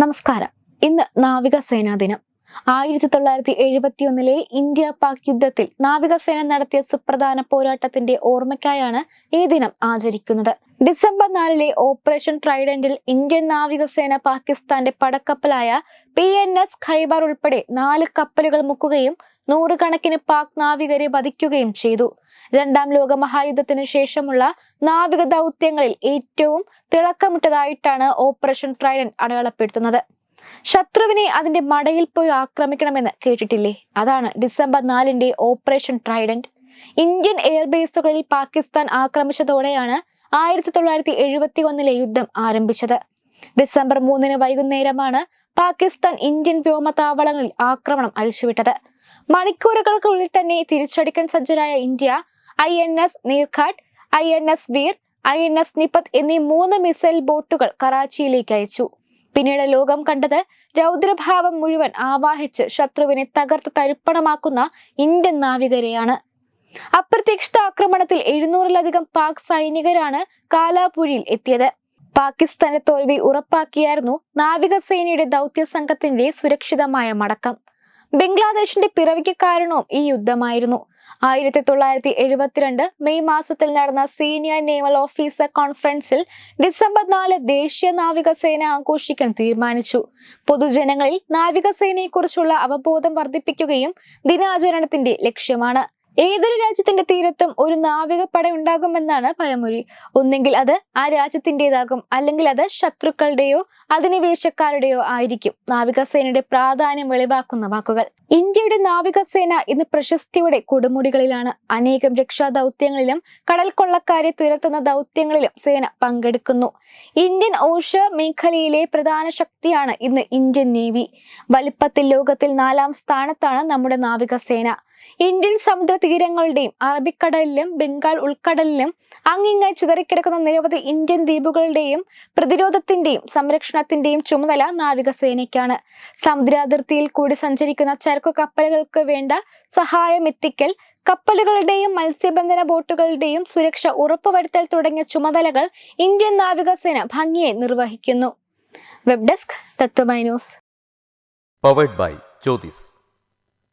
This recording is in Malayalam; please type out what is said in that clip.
നമസ്കാരം. ഇന്ന് നാവികസേനാ ദിനം. ആയിരത്തി തൊള്ളായിരത്തി എഴുപത്തിയൊന്നിലെ ഇന്ത്യ പാക് യുദ്ധത്തിൽ നാവികസേന നടത്തിയ സുപ്രധാന പോരാട്ടത്തിന്റെ ഓർമ്മയ്ക്കായാണ് ഈ ദിനം ആചരിക്കുന്നത്. ഡിസംബർ നാലിലെ ഓപ്പറേഷൻ ട്രൈഡന്റിൽ ഇന്ത്യൻ നാവികസേന പാകിസ്ഥാന്റെ പടക്കപ്പലായ പി എൻ എസ് ഖൈബർ ഉൾപ്പെടെ നാല് കപ്പലുകൾ മുക്കുകയും നൂറുകണക്കിന് പാക് നാവികരെ വധിക്കുകയും ചെയ്തു. രണ്ടാം ലോക മഹായുദ്ധത്തിന് ശേഷമുള്ള നാവിക ദൗത്യങ്ങളിൽ ഏറ്റവും തിളക്കമിട്ടതായിട്ടാണ് ഓപ്പറേഷൻ ട്രൈഡൻ അടയാളപ്പെടുത്തുന്നത്. ശത്രുവിനെ അതിന്റെ മടയിൽ പോയി ആക്രമിക്കണമെന്ന് കേട്ടിട്ടില്ലേ? അതാണ് ഡിസംബർ നാലിന്റെ ഓപ്പറേഷൻ ട്രൈഡന്റ്. ഇന്ത്യൻ എയർബേസുകളിൽ പാകിസ്ഥാൻ ആക്രമിച്ചതോടെയാണ് ആയിരത്തി തൊള്ളായിരത്തി എഴുപത്തി ഒന്നിലെ യുദ്ധം ആരംഭിച്ചത്. ഡിസംബർ മൂന്നിന് വൈകുന്നേരമാണ് പാകിസ്ഥാൻ ഇന്ത്യൻ വ്യോമതാവളങ്ങളിൽ ആക്രമണം അഴിച്ചുവിട്ടത്. മണിക്കൂറുകൾക്കുള്ളിൽ തന്നെ തിരിച്ചടിക്കാൻ സജ്ജരായ India I N S Nirghat I N S Veer I N S Nipat എന്നീ മൂന്ന് മിസൈൽ ബോട്ടുകൾ കറാച്ചിയിലേക്ക് അയച്ചു. പിന്നീട് ലോകം കണ്ടത് രൗദ്രഭാവം മുഴുവൻ ആവാഹിച്ച് ശത്രുവിനെ തകർത്ത് തരിപ്പണമാക്കുന്ന ഇന്ത്യൻ നാവികരെയാണ്. അപ്രതീക്ഷിത ആക്രമണത്തിൽ എഴുന്നൂറിലധികം പാക് സൈനികരാണ് കാലാപുരിയിൽ എത്തിയത്. പാകിസ്ഥാന്റെ തോൽവി ഉറപ്പാക്കിയായിരുന്നു നാവികസേനയുടെ ദൗത്യ സംഘത്തിന്റെ സുരക്ഷിതമായ മടക്കം. ബംഗ്ലാദേശിന്റെ പിറവിക്ക് കാരണവും ഈ യുദ്ധമായിരുന്നു. ആയിരത്തി തൊള്ളായിരത്തി എഴുപത്തിരണ്ട് മെയ് മാസത്തിൽ നടന്ന സീനിയർ നേവൽ ഓഫീസർ കോൺഫറൻസിൽ ഡിസംബർ നാല് ദേശീയ നാവികസേന ആഘോഷിക്കാൻ തീരുമാനിച്ചു. പൊതുജനങ്ങളിൽ നാവികസേനയെക്കുറിച്ചുള്ള അവബോധം വർദ്ധിപ്പിക്കുകയും ദിനാചരണത്തിന്റെ ലക്ഷ്യമാണ്. ഏതൊരു രാജ്യത്തിന്റെ തീരത്തും ഒരു നാവികപ്പട ഉണ്ടാകുമെന്നാണ് പഴമൊഴി. ഒന്നെങ്കിൽ അത് ആ രാജ്യത്തിന്റെതാകും അല്ലെങ്കിൽ അത് ശത്രുക്കളുടെയോ അധിനിവേശക്കാരുടെയോ ആയിരിക്കും. നാവികസേനയുടെ പ്രാധാന്യം വെളിവാക്കുന്ന വാക്കുകൾ. ഇന്ത്യയുടെ നാവികസേന ഇന്ന് പ്രശസ്തിയുടെ കൊടുമുടികളിലാണ്. അനേകം രക്ഷാ ദൗത്യങ്ങളിലും കടൽ കൊള്ളക്കാരെ തുരത്തുന്ന ദൗത്യങ്ങളിലും സേന പങ്കെടുക്കുന്നു. ഇന്ത്യൻ ഓഷ മേഖലയിലെ പ്രധാന ശക്തിയാണ് ഇന്ന് ഇന്ത്യൻ നേവി. വലിപ്പത്തിൽ ലോകത്തിൽ നാലാം സ്ഥാനത്താണ് നമ്മുടെ നാവികസേന. ഇന്ത്യൻ സമുദ്ര തീരങ്ങളുടെയും അറബിക്കടലിലും ബംഗാൾ ഉൾക്കടലിലും അങ്ങിങ്ങായി ചിതറിക്കിടക്കുന്ന നിരവധി ഇന്ത്യൻ ദ്വീപുകളുടെയും പ്രതിരോധത്തിന്റെയും സംരക്ഷണത്തിന്റെയും ചുമതല നാവികസേനയ്ക്കാണ്. സമുദ്രാതിർത്തിയിൽ കൂടി സഞ്ചരിക്കുന്ന ചരക്കു കപ്പലുകൾക്ക് വേണ്ട സഹായം എത്തിക്കൽ കപ്പലുകളുടെയും മത്സ്യബന്ധന ബോട്ടുകളുടെയും സുരക്ഷ ഉറപ്പുവരുത്തൽ തുടങ്ങിയ ചുമതലകൾ ഇന്ത്യൻ നാവികസേന ഭംഗിയെ നിർവഹിക്കുന്നു. Web desk Tathwamayi news. Powered by Jyothis